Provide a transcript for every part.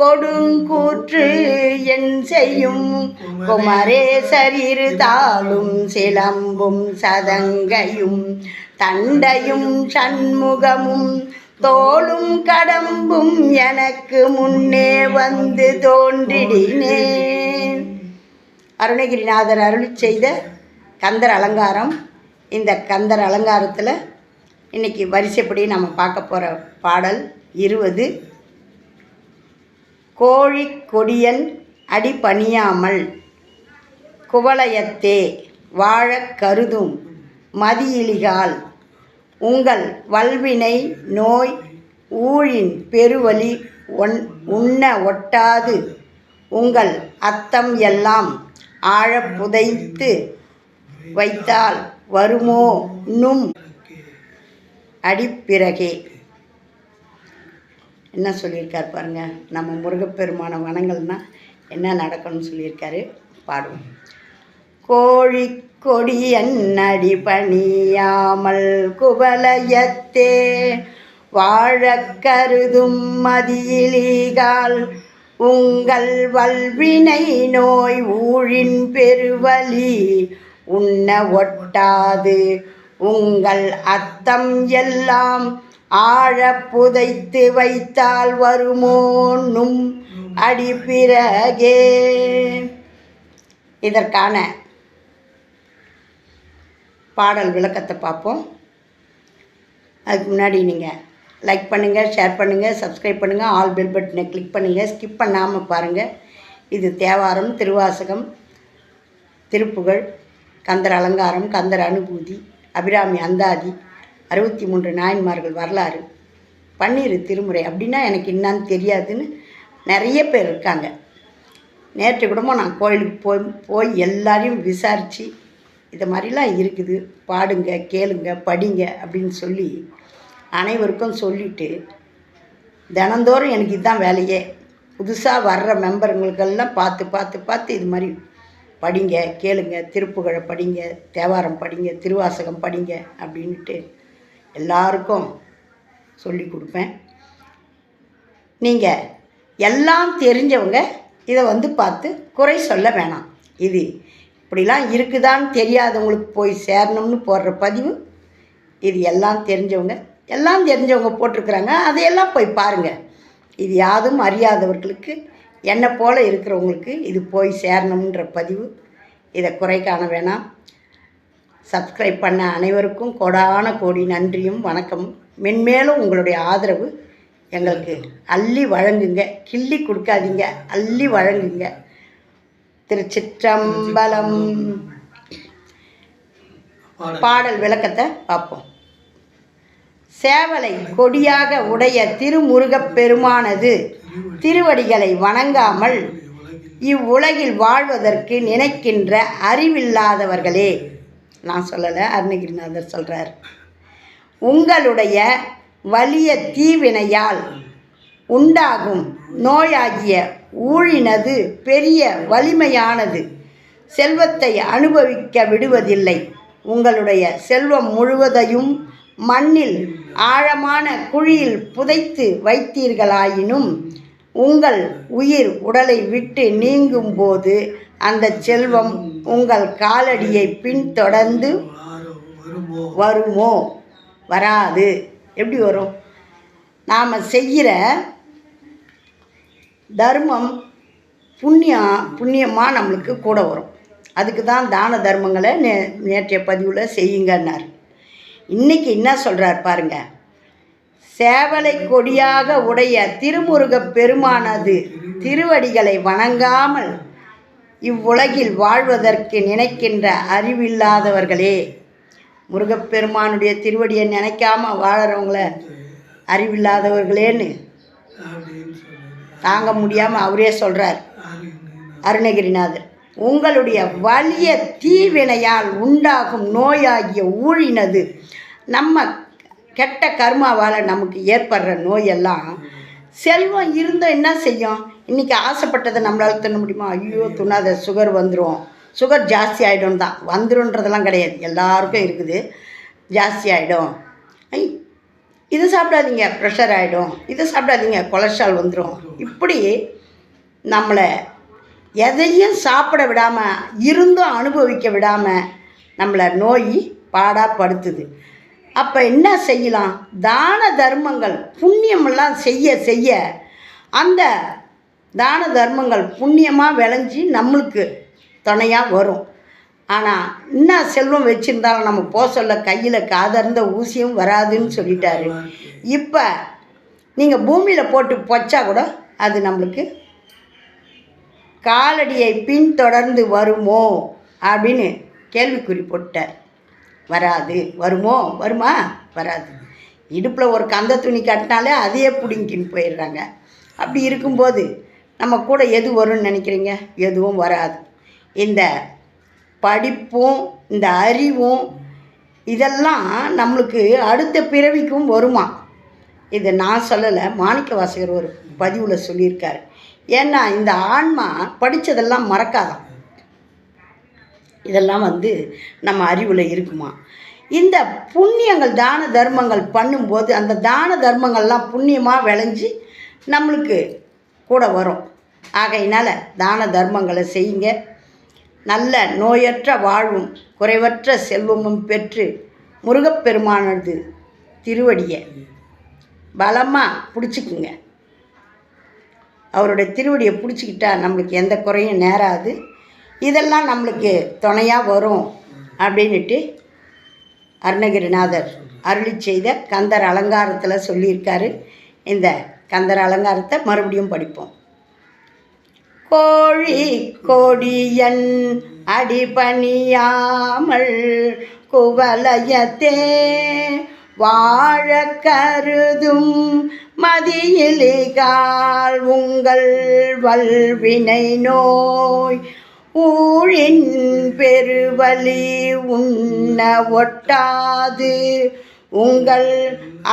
கொடுங்கூற்று என் செய்யும். குமரேசரிரு தாளும் சிலம்பும் சதங்கையும். தண்டையும் சண்முகமும் தோளும் கடம்பும் எனக்கு முன்னே வந்து தோன்றிடினேன். அருணகிரிநாதர் அருளி செய்த கந்தர் அலங்காரம். இந்த கந்தர் அலங்காரத்தில் இன்னைக்கு வரிசைப்படி நம்ம பார்க்க போகிற பாடல் இருபது கோழி கொடியன் அடி பணியாமல் குவலயத்தே வாழக் கருதும் மதியிலிகால். உங்கள் வல்வினை நோய் ஊழின் பெருவலி ஒன் உண்ண ஒட்டாது. உங்கள் அத்தம் எல்லாம் ஆழப் புதைத்து வைத்தால் வருமோ? நும் அடிப்பிறகே. என்ன சொல்லியிருக்கார் பாருங்கள் நம்ம முருகப்பெருமான வனங்கள்னா என்ன நடக்கணும்னு சொல்லியிருக்காரு? பாடுவோம். கோழி கொடி அடி பணியாமல் குவலயத்தே வாழ கருதும் மதியிலீகால் உங்கள் வல்வினை நோய் ஊழின் பெருவலி உண்ண ஒட்டாது உங்கள் அத்தம் எல்லாம் ஆழ புதைத்து வைத்தால் வருமோன்னும் அடி பிறகே இதற்கான பாடல் விளக்கத்தை பார்ப்போம். அதுக்கு முன்னாடி நீங்கள் லைக் பண்ணுங்கள் ஷேர் பண்ணுங்கள் சப்ஸ்கிரைப் பண்ணுங்கள் ஆல் பெல் பட்டனை கிளிக் பண்ணுங்கள் ஸ்கிப் பண்ணாமல் பாருங்கள் இது தேவாரம் திருவாசகம் திருப்புகழ் கந்தர் அலங்காரம் கந்தர் அனுபூதி அபிராமி அந்தாதி அறுபத்தி மூன்று நாயன்மார்கள் வரலாறு பன்னீர் திருமுறை அப்படின்னா எனக்கு என்னான்னு தெரியாதுன்னு நிறைய பேர் இருக்காங்க. நேற்று கூடமா நான் கோயிலுக்கு போய் போய் எல்லாரையும் விசாரித்து இது மாதிரிலாம் இருக்குது பாடுங்க கேளுங்க படிங்க அப்படின்னு சொல்லி அனைவருக்கும் சொல்லிட்டு தினந்தோறும் எனக்கு இதுதான் வேலையே. புதுசாக வர்ற மெம்பருங்களுக்கெல்லாம் பார்த்து பார்த்து பார்த்து இது மாதிரி படிங்க கேளுங்க திருப்புகழை படிங்க தேவாரம் படிங்க திருவாசகம் படிங்க அப்படின்ட்டு எல்லாருக்கும் சொல்லி கொடுப்பேன். நீங்கள் எல்லாம் தெரிஞ்சவங்க இதை வந்து பார்த்து குறை சொல்ல வேணாம். இது இப்படிலாம் இருக்குதான்னு தெரியாதவங்களுக்கு போய் சேரணும்னு போடுற பதிவு. இது எல்லாம் தெரிஞ்சவங்க எல்லாம் தெரிஞ்சவங்க போட்டிருக்கிறாங்க. அதையெல்லாம் போய் பாருங்கள் இது யாதும் அறியாதவர்களுக்கு என்னை போல் இருக்கிறவங்களுக்கு இது போய் சேரணுன்ற பதிவு. இதை குறை காண வேணாம். சப்ஸ்கிரைப் பண்ண அனைவருக்கும் கோடான கோடி நன்றியும் வணக்கம் மென்மேலும் உங்களுடைய ஆதரவு எங்களுக்கு அள்ளி வழங்குங்க. கிள்ளி கொடுக்காதீங்க. அள்ளி வழங்குங்க. திருச்சிற்றம்பலம். பாடல் விளக்கத்தை பார்ப்போம். சேவலை கொடியாக உடைய திருமுருகப் பெருமானது திருவடிகளை வணங்காமல் இவ்வுலகில் வாழ்வதற்கு நினைக்கின்ற அறிவில்லாதவர்களே. நான் சொல்லலை அருணகிரிநாதர் சொல்கிறார் உங்களுடைய வலிய தீவினையால் உண்டாகும் நோயாகிய ஊழினது பெரிய வலிமையானது. செல்வத்தை அனுபவிக்க விடுவதில்லை. உங்களுடைய செல்வம் முழுவதையும் மண்ணில் ஆழமான குழியில் புதைத்து வைத்தீர்களாயினும் உங்கள் உயிர் உடலை விட்டு நீங்கும் போது அந்த செல்வம் உங்கள் காலடியை பின்தொடர்ந்து வருமோ? வராது. எப்படி வரும்? நாம் செய்கிற தர்மம் புண்ணியம் புண்ணியமாக நம்மளுக்கு கூட வரும். அதுக்கு தான் தான தர்மங்களை நே நேற்றைய பதிவில் செய்யுங்கன்னார். இன்றைக்கி என்ன சொல்கிறார் பாருங்கள் சேவலை கொடியாக உடைய திருமுருகப் பெருமானது திருவடிகளை வணங்காமல் இவ்வுலகில் வாழ்வதற்கு நினைக்கின்ற அறிவில்லாதவர்களே முருகப்பெருமானுடைய திருவடியை நினைக்காம வாழறவங்கள அறிவில்லாதவர்களேன்னு தாங்க முடியாமல் அவரே சொல்கிறார் அருணகிரிநாதர் உங்களுடைய வலிய தீவினையால் உண்டாகும் நோயாகிய ஊழினது நம்ம கெட்ட கர்மாவால் நமக்கு ஏற்படுற நோயெல்லாம் செல்வம் இருந்தால் என்ன செய்யும்? இன்றைக்கி ஆசைப்பட்டதை நம்மளால் தின்ன முடியுமா? ஐயோ துண்ணாத சுகர் வந்துடும் சுகர் ஜாஸ்தி ஆகிடும் தான். வந்துருன்றதெல்லாம் கிடையாது. எல்லாருக்கும் இருக்குது. ஜாஸ்தி ஆகிடும் ஐ இது சாப்பிடாதீங்க. ப்ரெஷர் ஆகிடும் இது சாப்பிடாதீங்க. கொலஸ்ட்ரால் வந்துடும் இப்படி நம்மளை எதையும் சாப்பிட விடாமல் இருந்தும் அனுபவிக்க விடாமல் நம்மளை நோய் பாடாப்படுத்துது. அப்போ என்ன செய்யலாம்? தான தர்மங்கள் புண்ணியமெல்லாம் செய்ய செய்ய அந்த தான தர்மங்கள் புண்ணியமாக விளைஞ்சி நம்மளுக்கு துணையாக வரும். ஆனால் என்ன செல்வம் வச்சுருந்தாலும் நம்ம போக சொல்ல கையில் காதர்ந்த ஊசியும் வராதுன்னு சொல்லிட்டாரு. இப்போ நீங்கள் பூமியில் போட்டு பொச்சா கூட அது நம்மளுக்கு காலடியை பின்தொடர்ந்து வருமோ அப்படின்னு கேள்விக்குறி போட்டார். வராது. வருமோ? வருமா? வராது. இடுப்பில் ஒரு கந்த துணி கட்டினாலே அதையே பிடுங்கின்னு போயிடுறாங்க. அப்படி இருக்கும்போது நம்ம கூட எது வரும்னு நினைக்கிறீங்க? எதுவும் வராது. இந்த படிப்பும் இந்த அறிவும் இதெல்லாம் நம்மளுக்கு அடுத்த பிறவிக்கும் வருமா? இதை நான் சொல்லலை. மாணிக்க வாசகர் ஒரு பதிவில் சொல்லியிருக்காரு. ஏன்னா இந்த ஆன்மா படித்ததெல்லாம் மறக்காதான். இதெல்லாம் வந்து நம்ம அறிவில் இருக்குமா? இந்த புண்ணியங்கள் தான தர்மங்கள் பண்ணும்போது அந்த தான தர்மங்கள்லாம் புண்ணியமாக விளைஞ்சி நம்மளுக்கு கூட வரும். ஆகையினால் தான தர்மங்களை செய்யுங்க. நல்ல நோயற்ற வாழ்வும் குறைவற்ற செல்வமும் பெற்று முருகப்பெருமானது திருவடியை பலமாக பிடிச்சிக்குங்க. அவருடைய திருவடியை பிடிச்சிக்கிட்டா நம்மளுக்கு எந்த குறையும் நேராது. இதெல்லாம் நம்மளுக்கு துணையாக வரும் அப்படின்ட்டு அருணகிரிநாதர் அருளி செய்த கந்தர் அலங்காரத்தில் சொல்லியிருக்காரு. இந்த கந்தர் அலங்காரத்தை மறுபடியும் படிப்போம். கோழி கொடியன் அடிபணியாமல் குவலயத்தே வாழ கருதும் மதியிலிகால் உங்கள் வல்வினை நோய் ஊழின் பெருவலி உண்ண ஒட்டாது உங்கள்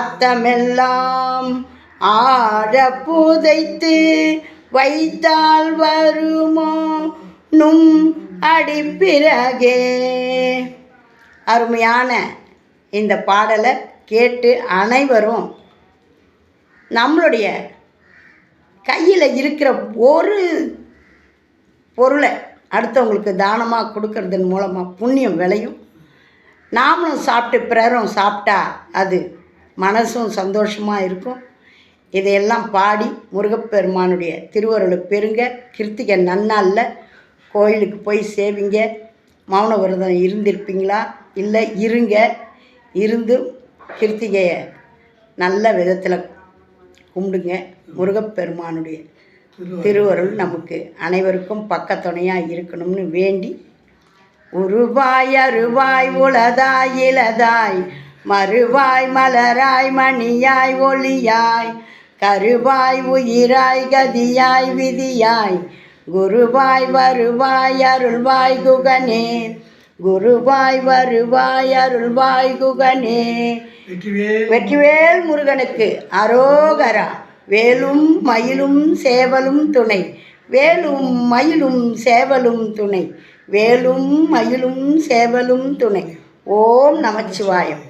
அத்தமெல்லாம் ஆழ புதைத்து வைத்தால் வருமோ? நும் அடிப்பிறகே. அருமையான இந்த பாடலை கேட்டு அனைவரும் நம்மளுடைய கையில் இருக்கிற ஒரு பொருளை அடுத்தவங்களுக்கு தானமாக கொடுக்கறதன் மூலமாக புண்ணியம் விளையும். நாமளும் சாப்பிட்டு பிறரும் சாப்பிட்டா அது மனசும் சந்தோஷமாக இருக்கும். இதையெல்லாம் பாடி முருகப்பெருமானுடைய திருவருளை பெறுங்க கிருத்திகை நன்னாளில் கோயிலுக்கு போய் சேவிங்க. மௌன விரதம் இருந்திருப்பீங்களா? இல்லை இருங்க. இருந்து கிருத்திகையை நல்ல விதத்தில் கும்பிடுங்க. முருகப்பெருமானுடைய திருவருள். நமக்கு அனைவருக்கும் பக்கத்துணையாக இருக்கணும்னு வேண்டி உருவாய் அருவாய் உளதாய் இளதாய் மறுவாய் மலராய் மணியாய் ஒளியாய் கருவாய் உயிராய் கதியாய் விதியாய். குருவாய் வருவாய் அருள்வாய் குகனே. குருவாய் வருவாய் அருள்வாய் குகனே. வெற்றிவேல். முருகனுக்கு அரோகரா. வேலும் மயிலும் சேவலும் துணை. வேலும் மயிலும் சேவலும் துணை. வேலும் மயிலும் சேவலும் துணை. ஓம் நமச்சிவாயம்.